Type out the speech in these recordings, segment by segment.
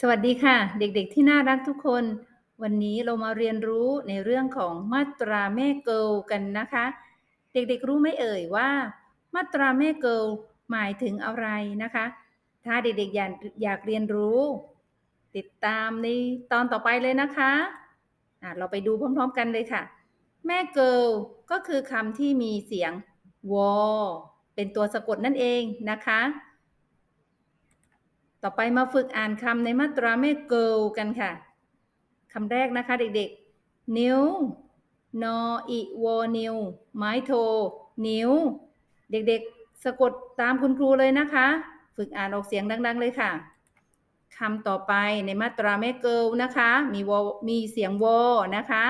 สวัสดีค่ะ เด็กๆที่น่ารักทุกคน วันนี้เรามาเรียนรู้ในเรื่องของมาตราแม่เกิลกันนะคะ เด็กๆรู้ไหมเอ่ยว่า มาตราแม่เกิลหมายถึงอะไรนะคะ ถ้าเด็กๆอยากอยากเรียนรู้ ติดตามในตอนต่อไปเลยนะคะะเราไปดูพร้อมๆกันเลยค่ะ แม่เกิลก็คือคำที่มีเสียงวอเป็นตัวสะกดนั่นเองนะคะ ต่อไปมาฝึกอ่านคำในมาตราแม่เกิลกันค่ะคำแรกนะคะเด็กๆ นิ้วนออิวอนิวไม้โท นิ้ว เด็กๆ สะกดตามคุณครูเลยนะคะ ฝึกอ่านออกเสียงดัง ๆ เลยค่ะคำต่อไปในมาตราแม่เกิลนะคะ มีวมีเสียงวอนะคะ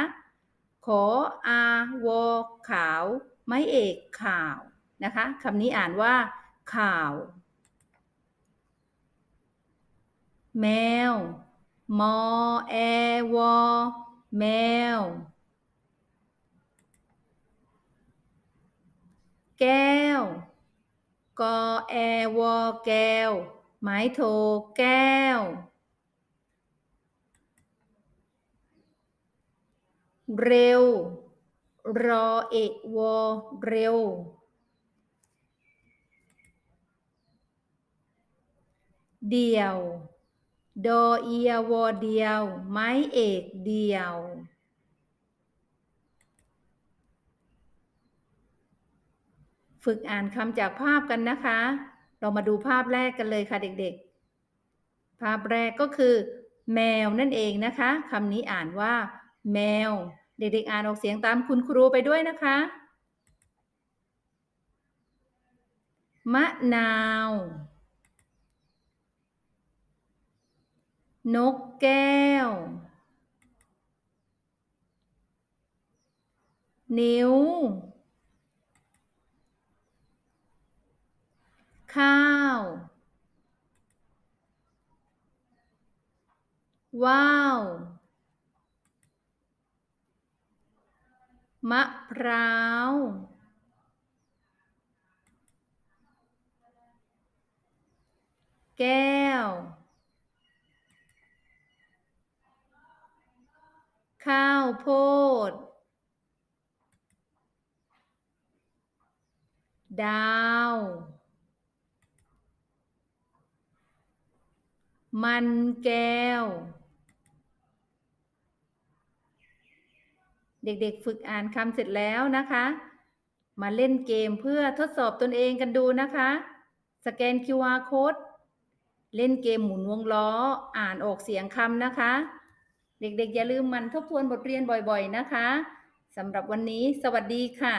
ขออาวอขาว ไม้เอกข่าวนะคะคำนี้อ่านว่าข่าว แมว มอแอวอ แมว แก้ว กอแอวอแก้ว ไม้โทแก้ว เร็ว รอเอวอเร็วเดี่ยว ดอเอียวอเดียว ไม้เอกเดียว ฝึกอ่านคำจากภาพกันนะคะ เรามาดูภาพแรกกันเลยค่ะเด็กๆ ภาพแรกก็คือ แมวนั่นเองนะคะคำนี้อ่านว่า แมว เด็กๆ อ่านออกเสียงตามคุณครูไปด้วยนะคะ มะนาว นกแก้ว นิ้ว ข้าว ว้าว มะพร้าว แก้ว ข้าวโพด ดาว มันแก้ว เด็กๆฝึกอ่านคำเสร็จแล้วนะคะ มาเล่นเกมเพื่อทดสอบตนเองกันดูนะคะ สแกน QR code เล่นเกมหมุนวงล้ออ่านออกเสียงคำนะคะ เด็กๆ อย่าลืมมันทบทวนบทเรียนบ่อยๆนะคะสำหรับวันนี้สวัสดีค่ะ